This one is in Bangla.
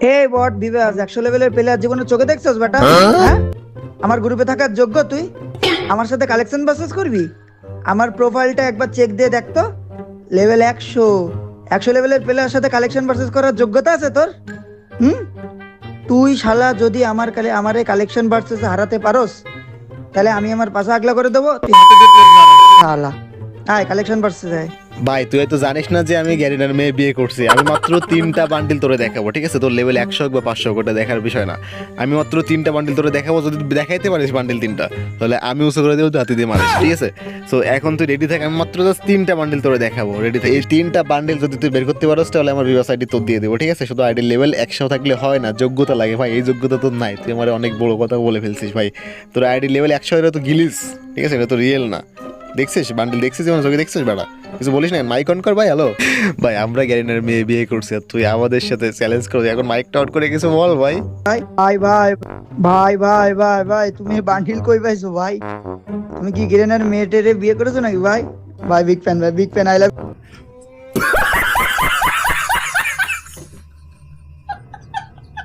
এই বট বিবাস একশো লেভেলের প্লেয়ার জীবনে চোখে দেখছস বেটা? হ্যাঁ? আমার গ্রুপে থাকার যোগ্য তুই? আমার সাথে কালেকশন বাসেস করবি? আমার প্রোফাইলটা একবার চেক দিয়ে দেখ তো। লেভেল একশো। একশো লেভেলের প্লেয়ার সাথে কালেকশন ভার্সেস করার যোগ্যতা আছে তোর? হুম? তুই শালা যদি আমার কালে আমার এই কালেকশন ভার্সেস হারাতে পারোস তাহলে আমি আমার পাশা আগলা করে দেবো। তুই হাতে। শালা। আয় কালেকশন ভার্সেস আয় ভাই, তুই হয়তো জানিস না যে আমি গ্যারিনার মেয়ে বিয়ে করছি। আমি মাত্র তিনটা বান্ডিল তোরে দেখাবো, ঠিক আছে? তোর লেভেল একশো বা পাঁচশো হোক, ওটা দেখার বিষয় না। আমি মাত্র তিনটা বান্ডিল তোরে দেখাবো, যদি দেখাইতে পারিস বান্ডিল তিনটা, তাহলে আমি উঁচু করে দেবো হাতে দিয়ে মারিস, ঠিক আছে? সো এখন তুই রেডি থাক, আমি মাত্র জাস্ট তিনটা বান্ডিল তোরে দেখাবো রেডি থাক। এই তিনটা বান্ডিল যদি তুই বের করতে পারোস, তাহলে আমার বিবাস আইডি তোর দিয়ে দেবো, ঠিক আছে? শুধু আইডি লেভেল একশো থাকলে হয় না, যোগ্যতা লাগে, ভাই। এই যোগ্যতা তোর নাই, তুই আমার অনেক বড় কথা বলে ফেলছিস, ভাই। তোর আইডি লেভেল একশো, এটা তো গিলিস, ঠিক আছে? এটা তো রিয়েল না। দেখছিস? বান্ডিল দেখছিস যেমন চোখে দেখছিস? বেড়া। কিছু বলিস না? মাইক অন কর ভাই হ্যালো ভাই আমরা গ্যারিনার মেয়ে বিয়ে করছি আর তুই আমাদের সাথে চ্যালেঞ্জ করবি। এখন মাইকটা আউট করে কিছু বল ভাই। ভাই ভাই ভাই ভাই ভাই ভাই ভাই তুমি বান্ডিল কই পাইছো ভাই? তুমি কি গ্যারিনার মেয়েটারে বিয়ে করেছ নাকি ভাই? ভাই বিগ ফ্যান ভাই বিগ ফ্যান আই লাভ